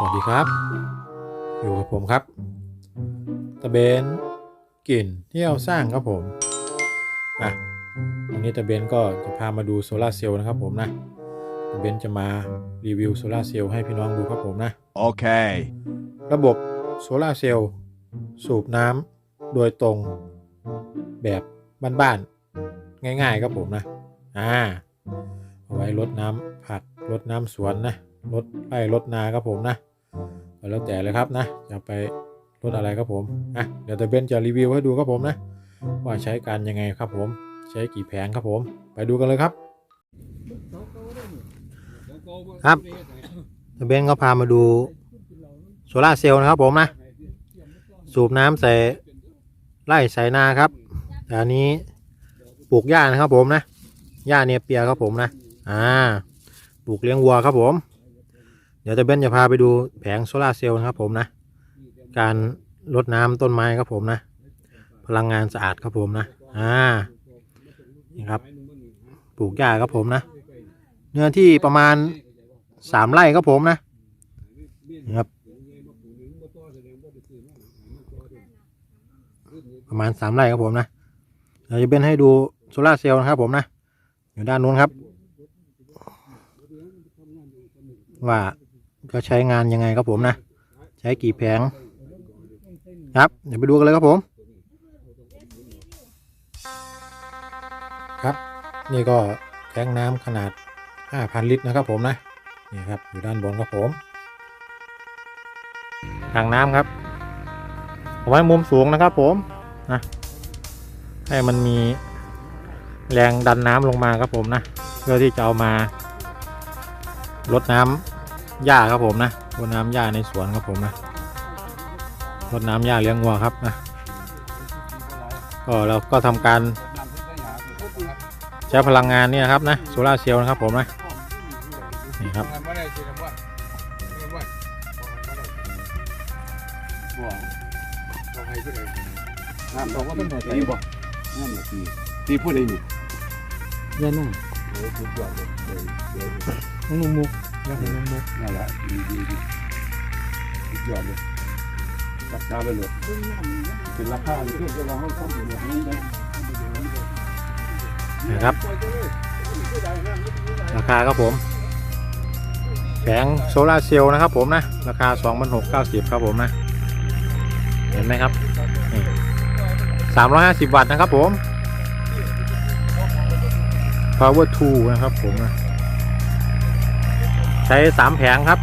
สวัสดีครับ อยู่กับผมครับ ตะเบนกลิ่นเที่ยวสร้างครับผมอะวันนี้ตะเบนก็จะพามาดูโซลาร์เซลล์นะครับผมนะตะเบนจะมารีวิวโซลาร์เซลล์ให้พี่น้องดูครับผมนะ Okay. ระบบโซลาร์เซลล์สูบน้ำโดยตรงแบบบ้านๆง่ายๆครับผมนะ อ่าเอาไว้รดน้ำผักรดน้ำสวนนะรดไร่รดนาครับผมนะ ก็แล้วแต่เลยครับนะจะไปรดอะไรครับผมอะเดี๋ยวตะเบนจะรีวิวให้ดูครับผมนะ ว่าใช้การยังไงครับผม ใช้กี่แผงครับผม ไปดูกันเลยครับ ครับตะเบนก็พามาดูโซลาเซลล์นะครับผมนะ สูบน้ำใส่ไร่ใส่นาครับแต่อันนี้ปลูกหญ้านะครับผมนะหญ้าเนี้ยเปียครับผมนะ อ่า ปลูกเลี้ยงวัวครับผม ดี๋ยวตะเบนจะพาไปดูแผงโซลาเซลล์นะครับผมนะ การรดน้ำต้นไม้ครับผมนะ พลังงานสะอาดครับผมนะ อ่า นี่ครับ ปลูกหญ้าครับผมนะ เนื้อที่ประมาณสามไร่ครับผมนะนี่ครับ ประมาณสามไร่ครับผมนะเราจะเป็นให้ดูโซลาเซลล์นะครับผมนะ อยู่ด้านนู้นครับ ว่า ก็ใช้งานยังไงครับผมนะ ใช้กี่แผง ครับ เดี๋ยวไปดูกันเลยครับผม ครับ นี่ก็แทงน้ำขนาด 5,000 ลิตรนะครับผมนะ นี่ครับ อยู่ด้านบนครับผมถังน้ำครับเอาไว้มุมสูงนะครับผมนะให้มันมีแรงดันน้ำลงมาครับผมนะ เพื่อที่จะเอามาลดน้ำ หญ้าครับผมนะลดน้ำหญ้าในสวนครับผมนะลดน้ำหญ้าเลี้ยงวัวครับนะก็เราก็ทำการใช้พลังงานเนี่ยครับนะโซลาร์เซลล์นะครับผมนะนี่ครับน้ำเราก็ต้องตีบ่น้ำตีตีพูดได้นี่เยันน่ะโอ้ทุกอย่างเลยเดี๋ยวเดี๋ยวน้ องมุกยันน้องมุกนั่นแหละดีดีดีทุกอย่างเลยรักษาไปเลยเป็นราคาที่เราเราให้ามเป็นองนี้ได้นะครับ ราคาครับผมแผงโซลาเซลล์นะครับผมนะ ราคา 2690 ครับผมนะ เห็นไหมครับนี่350 วัตต์นะครับผม power 2 นะครับผมนะ ใช้3แผงครับ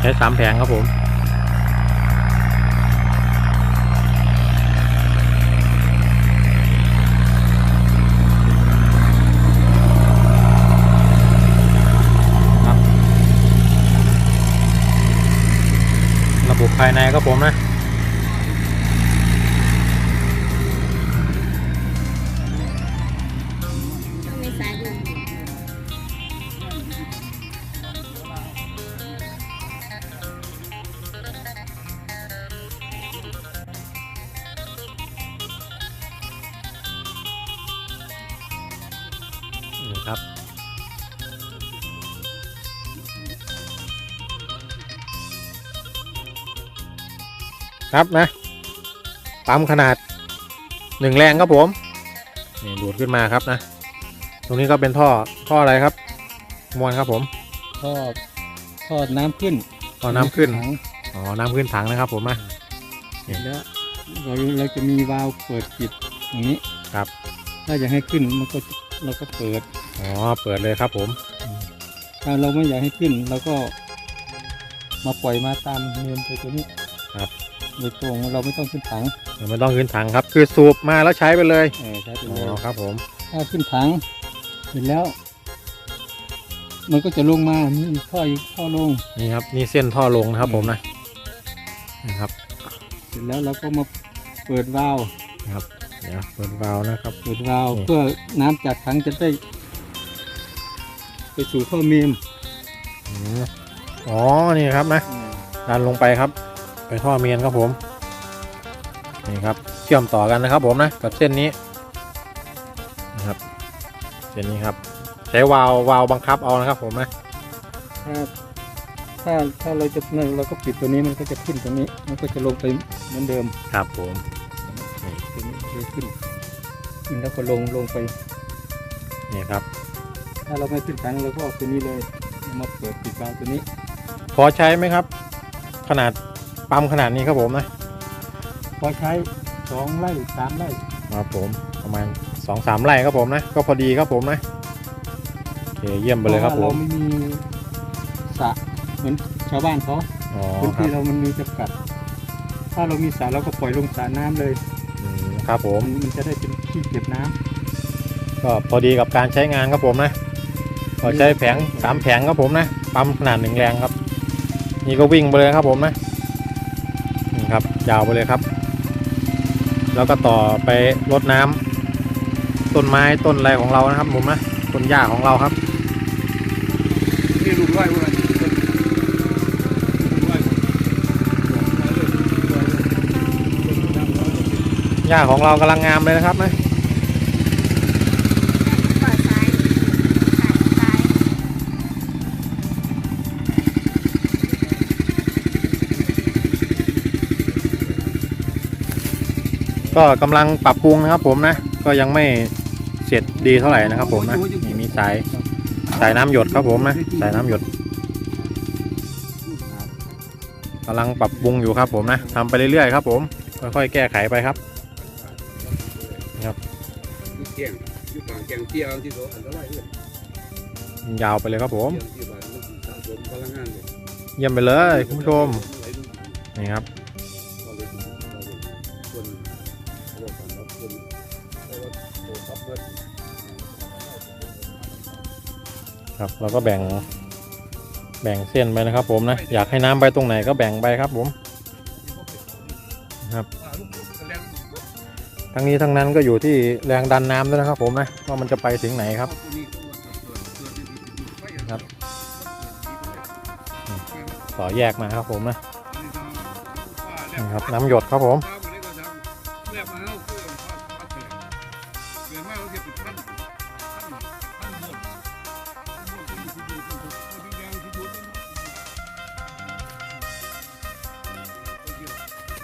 ใช้3แผงครับผม ระบบภายในครับผมนะ ครับนะปั๊มขนาดหนึ่งแรงครับผมนี่ดูดขึ้นมาครับนะ ตรงนี้ก็เป็นท่อท่ออะไรครับ มวลครับผมทอดทอดน้ำขึ้นท่อน้ำขึ้นถังอ๋อน้ำขึ้นถังนะครับ ผมนะแล้วเราเราจะมีวาล์วเปิดปิดอย่างนี้ครับ ถ้าอยากให้ขึ้นมันก็เราก็เปิดอ๋อเปิดเลยครับผม ถ้าเราไม่อยากให้ขึ้นเราก็มาปล่อยมาตามเมนไปตัวนี้ครับ โดยตรงเราไม่ต้องขึ้นถังเดี๋ยวไม่ต้องขึ้นถังครับ คือสูบมาแล้วใช้ไปเลยเออใช้ไปอ๋เลยอครับผมถ้าขึ้นถังเสร็จแล้ว มันก็จะลงมานี่ท่ออยู่ท่อลงนี่ครับนี่เส้นท่อลงนะครับผมนะนะครับ เสร็จแล้วเราก็มาเปิดวาล์วเดี๋ยวเปิดวาล์วนะครับเปิดวาล์วอืมเพื่อน้ำจากถังจะได้ไปสู่ท่อเมนอืมอ๋อนี่ครับนะดันลงไปครับ ไปท่อเมนครับผมนี่ครับเชื่อมต่อกันนะครับ ผมนะกับเส้นนี้นะครับเส้นนี้ครับ ใช้วาล์ววาล์วบังคับเอานะครับ ผมนะถ้าถ้าถ้าเราจะนั่นเราก็ปิดตัวนี้มันก็จะขึ้นตรงนี้ มันก็จะลงไปเหมือนเดิมครับผมตัวนี้จะขึ้นขึ้นแล้วก็ลงลงไปนี่ครับ ถ้าเราไม่ขึ้นถังเราก็เอาตัวนี้เลยเอามาเปิดปิดวาล์วตัวนี้ พอใช้ไหมครับ ขนาด ปั๊มขนาดนี้ครับผมนะพอใช้สองไร่สามไร่ครับผมประมาณสองสามไร่ครับผมนะ ก็พอดีครับผมนะโอเคเยี่ยมไปเลยครับผพาะมว่าเราไม่มีสระเหมือนชาวบ้านเขาอ๋อพื้นครัที่บเรามันมีจำกัด ถ้าเรามีสระเราก็ปล่อยลงสระน้ำเลยอืมครับผม มันมันจะได้เป็นที่เก็บน้ำ ก็พอดีกับการใช้งานครับผมนะก็ใช้แผงสามแผงครับผมนะ ปั๊มขนาดหนึ่งแรงครับ นี่ก็วิ่งไปเลยครับผมนะนี่ ครับ ยาวไปเลยครับ แล้วก็ต่อไปรดน้ำต้นไม้ต้นอะไรของเรานะครับผมนะต้นหญ้าของเราครับนี่ลูกไร่พวกนั้นหญ้าของเรากำลังงามเลยนะครับนะ ก็กำลังปรับปรุงนะครับ ผมนะ ก็ยังไม่เสร็จดีเท่าไหร่นะครับ ผมนะนี่มีสายสายน้ำหยดครับผมนะสายน้ำหยดกำลังปรับปรุงอยู่ครับ ผมนะทำไปเรื่อยๆครับ ผมค่อยๆแก้ไขไปครับเกี่ยงอยู่กลางแกงเตี้ยที่โสอันตรายเลยยาวไปเลยครับผมยังงานเลยเยี่ยมไปเลยคุณผู้ชมนี่ครับ คนเพราะว่าโตทับเงินครับเราก็แบ่งแบ่งเส้นไปนะครับ ผมนะอยากให้น้ำไปตรงไหนก็แบ่งไปครับผมครับ ทั้งนี้ทั้งนั้นก็อยู่ที่แรงดันน้ำด้วยนะครับ ผมนะว่ามันจะไปถึงไหนครับครับ ต่อแยกมาครับผมนะนี่ครับน้ำหยดครับผม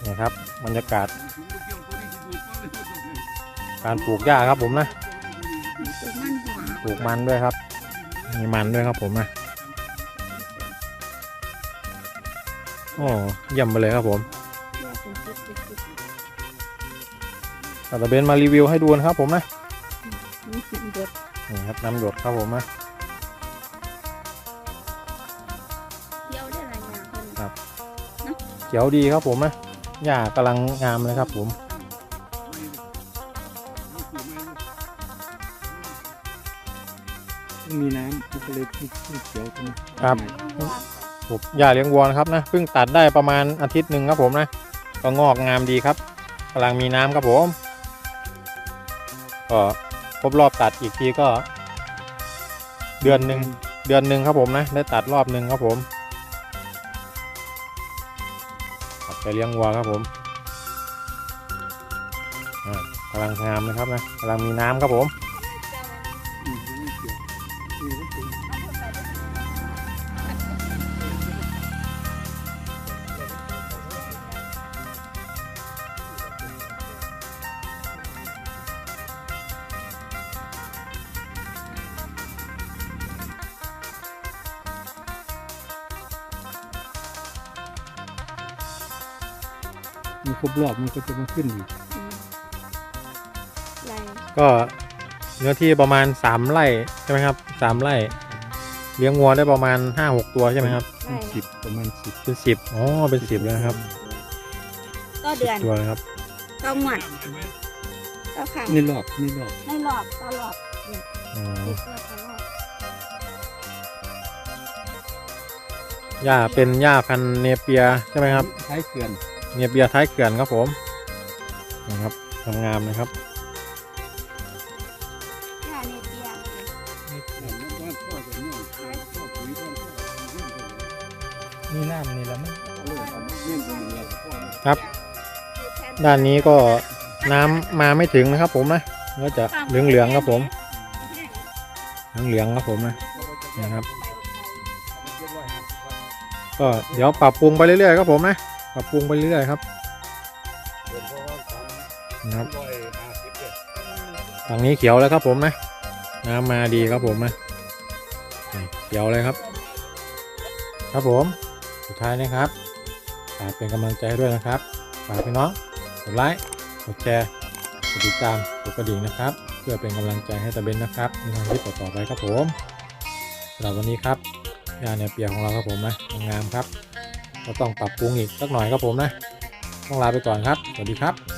นี่ครับบรรยากาศ การปลูกหญ้าครับผมนะปลูกมันด้วยครับ มีมันด้วยครับผมนะโอ้เยี่ยมไปเลยครับผมเพื่อเป็นจุดจุดจุดตาตะเบนมารีวิวให้ดูนะครับผมนะ นี่ครับน้ำหยดครับผมนะเที่ยวได้หลายอย่างคนเขียวดีครับผมนะหญ้ากำลังงามเลยครับผมไม่มีน้ำมันก็เลยขึ้นขึ้นเขียวตรงนี้ครับปลูกหญ้าเลี้ยงวัวนะครับนะเพิ่งตัดได้ประมาณอาทิตย์หนึ่งครับผมนะก็งอกงามดีครับกำลังมีน้ำครับผมก็ครบรอบตัดอีกทีก็ เดือนหนึ่งเดือนหนึ่งครับผมนะ ได้ตัดรอบหนึ่งครับผมตัดไปเลี้ยงวัวครับผมกำลังงามนะครับนะกำลังมีน้ำครับผม มันครบรอบมันก็จะมาขึ้นอีกใหญ่ก็เนื้อที่ประมาณสามไร่ใช่ไหมครับสามไร่เลี้ยงวัวได้ประมาณห้าหกตัวใช่ไหมครับใช่สิบประมาณสิบเป็นสิบอ๋อเป็นสิบแล้วนะครับก็เดือนตัวนะครับก็หมดก็ค่ะนี่รอบนี่รอบในหลอดตลอดอืมติดตัวตลอดหญ้าเป็นหญ้าพันธุ์เนเปียใช่ไหมครับท้ายเขื่อน เนเปียท้ายเกลื่อนครับผมนะครับงามๆนะครับแค่นี้เปียกนี่น้ำนี่แล้วมันครับ ด้านนี้ก็น้ำมาไม่ถึงนะครับ ผมนะก็จะเหลืองๆครับผมเหลืองๆครับผมนะนะครับก็ก็เดี๋ยวปรับปรุงไปเรื่อยๆครับผมนะ ปรับปรุงไปเรื่อยครับนะครับร้อยห้าสิบเลยฝั่งนี้เขียวแล้วครับผมนะน้ำมาดีครับผมนะเขียวเลยครับ ครับผมสุดท้ายนะครับฝากเป็นกำลังใจด้วยนะครับฝากพี่น้องกดไลค์กดแชร์กดติดตามกดกระดิ่งนะครับ เพื่อเป็นกำลังใจให้ตะเบนนะครับในทางที่ต่อไปครับผมสำหรับวันนี้ครับยาเนี่ยเปียกของเราครับผมนะงามครับ ก็ต้องปรับปรุงอีกสักหน่อยครับผมนะ ต้องลาไปก่อนครับ สวัสดีครับ